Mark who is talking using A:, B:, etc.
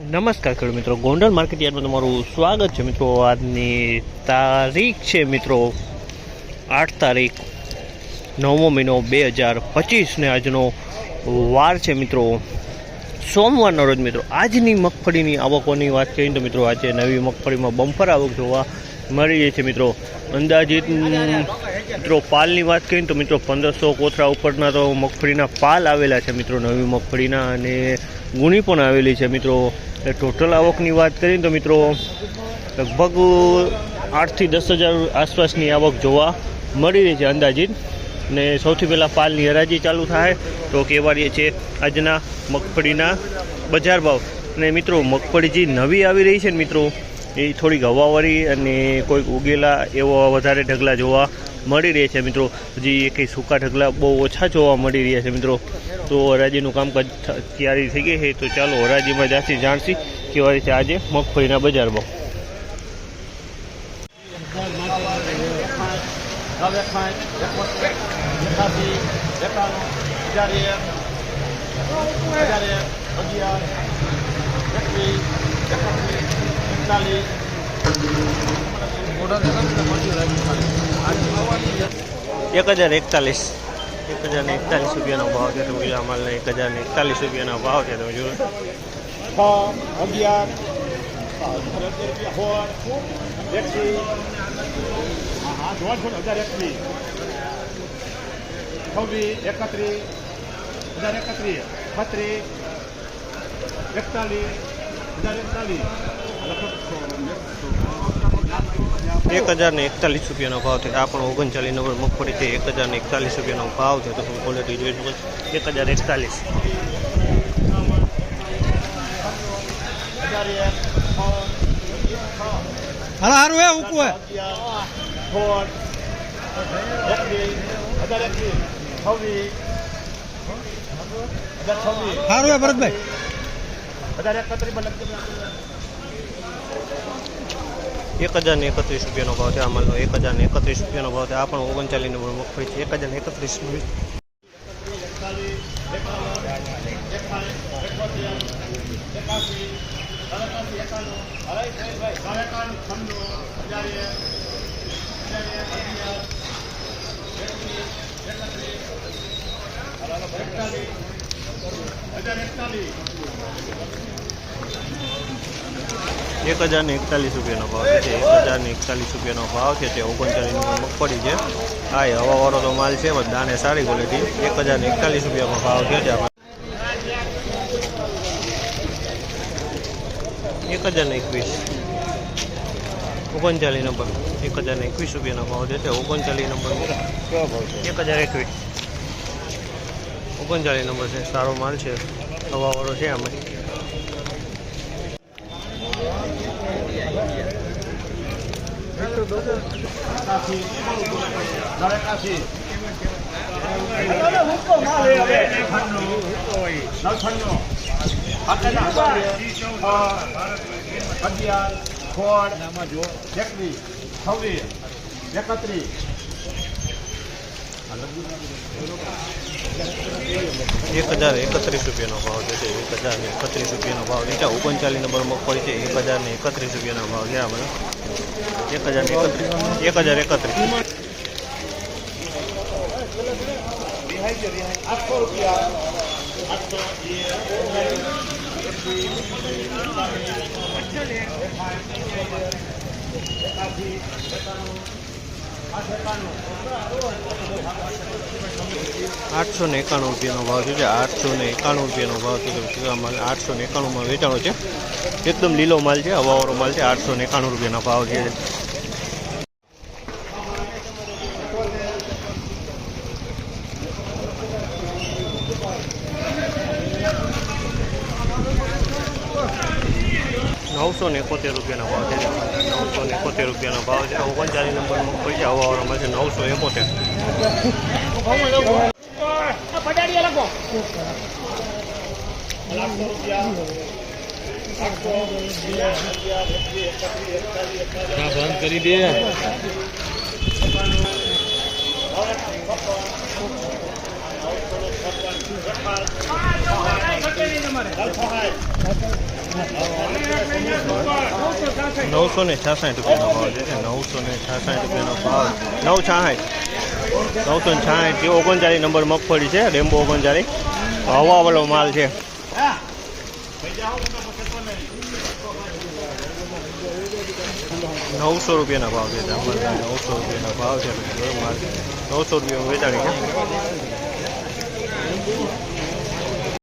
A: નમસ્કાર ખેડૂત મિત્રો. ગોંડલ માર્કેટ યાર્ડમાં તમારું સ્વાગત છે મિત્રો. આજની તારીખ છે મિત્રો આઠ તારીખ નવમો મહિનો બે હજાર પચીસને આજનો વાર છે મિત્રો. સોમવારનો રોજ મિત્રો આજની મગફળીની આવકોની વાત કરીએ તો મિત્રો આજે નવી મગફળીમાં બમ્પર આવક જોવા મળી જાય છે મિત્રો. અંદાજિત મિત્રો પાલની વાત કરીએ તો મિત્રો પંદરસો કોથળા ઉપરના તો મગફળીના પાલ આવેલા છે મિત્રો. નવી મગફળીના અને ગુણી પણ આવેલી છે મિત્રો. એ ટોટલ આવકની વાત કરીએ તો મિત્રો, લગભગ આઠથી દસ હજાર આસપાસની આવક જોવા મળી રહી છે અંદાજિત. ને સૌથી પહેલાં પાલની હરાજી ચાલુ થાય તો કહેવાય છે આજના મગફળીના બજાર ભાવ. અને મિત્રો, મગફળી જે નવી આવી રહી છે ને મિત્રો, એ થોડીક હવાવાળી અને કોઈક ઉગેલા એવા વધારે ઢગલા જોવા મળી રહે છે મિત્રો. હજી કંઈ સૂકા ઢગલા બહુ ઓછા જોવા મળી રહ્યા છે મિત્રો. તો હરાજીનું કામકાજ તૈયારી થઈ ગઈ છે. તો ચાલો હરાજીમાં જાસી જાણશી કેવા રીતે આજે મગફળીના
B: બજારમાં. અગિયાર
A: એક હજાર એકતાલીસ. એક હજાર એકતાલીસ રૂપિયાનો ભાવ છે તમે જોયો માલને એક હજાર એકતાલીસ રૂપિયાનો ભાવ છે તમે જોયો
B: છ અગિયાર છવ્વીસ, એકત્રીસ હજાર એકત્રીસ, બત્રીસ, એકતાલીસ, હજાર એકતાલીસ.
A: એક હજાર ને એકતાલીસ રૂપિયાનો ભાવ છે આ પણ ઓગણચાલીસ નંબર મગફળી છે. એક હજાર ને એકતાલીસ રૂપિયાનો ભાવ છે તો તમે ક્વોલિટી જોઈ શકો એક હજાર એકતાલીસ.
B: એક
C: હારું હે ઉકું
B: એકવીસ હજાર એકવીસ છવ્વીસ હજાર છવ્વીસ
C: હારું હે ભરતભાઈ
B: હજાર એકત્રીસ પર લખી
A: એક હજાર ને એકત્રીસ રૂપિયાનો ભાવ છે આ માલનો એક હજાર ને એકત્રીસ રૂપિયાનો ભાવ છે આ પણ ઓગણચાલીસ નંબર મગફળી છે એક હજાર ને એકત્રીસ
B: એકતાલીસ એકાવન એકાવન એકોતેર એકાસી સાડત્રીસ એકાણું સાડા એકાણું છન્નું હજાર એક હજાર એક અગિયાર એકવીસ એકત્રીસ એકતાલીસ હજાર એકતાલીસ
A: એક હજાર ને એકતાલીસ રૂપિયાનો ભાવ છે એક હજાર ને એકતાલીસ રૂપિયાનો ભાવ છે તે ઓગણચાલીસની મગફળી છે. હા, એ હવાવાળો તો માલ છે, પણ દાણે સારી ક્વોલિટી એક હજાર ને એકતાલીસ રૂપિયાનો ભાવ છે છે એક હજાર ને એકવીસ. ઓગણચાલીસ નંબર. એક હજાર ને એકવીસ રૂપિયાનો ભાવ છે તે ઓગણચાલીસ નંબર. એક હજાર એકવીસ. ઓગણચાલીસ નંબર છે, સારો માલ છે. હવાવાળો છે આમાં.
B: એકત્રીસ
A: એક હજાર એકત્રીસ રૂપિયાનો ભાવ છે એક હજાર ને એકત્રીસ રૂપિયાનો ભાવ છે ઓગણચાલીસ નંબર મગફળી છે એક હજાર ને એકત્રીસ રૂપિયાનો ભાવ છે આપણે એક હજાર એકત્રીસ એક હજાર એકત્રીસ
B: આઠસો
A: ને એકાણું રૂપિયાનો ભાવ છે. આઠસો ને એકાણું રૂપિયાનો ભાવ છે. માલ આઠસો ને એકાણુંમાં વેચાણો છે. એકદમ લીલો માલ છે હવાવાળો માલ છે. આઠસો ને એકાણું રૂપિયાનો ભાવ છે. નવસો ને એકોતેર રૂપિયાનો ભાવ છે. નવસો ને એકોતેર રૂપિયાનો ભાવ છે. ઓગણચાલીસ નંબર મગફળી હવાવાળામાં છે નવસો એકોતેર.
C: બંધ કરી દે.
A: નવસો ને છાસઠ રૂપિયાનો ભાવ છે નવસો ને છાસઠ રૂપિયાનો ભાવ નવ છાસઠ નવસો ને છાસઠ. ઓગણચાળીસ નંબર મગફળી છે, રેમ્બો ઓગણચાળીસ હવાવાળો માલ છે. નવસો રૂપિયાના ભાવ છે નવસો રૂપિયાના ભાવ છે નવસો રૂપિયા વેચાણી છે.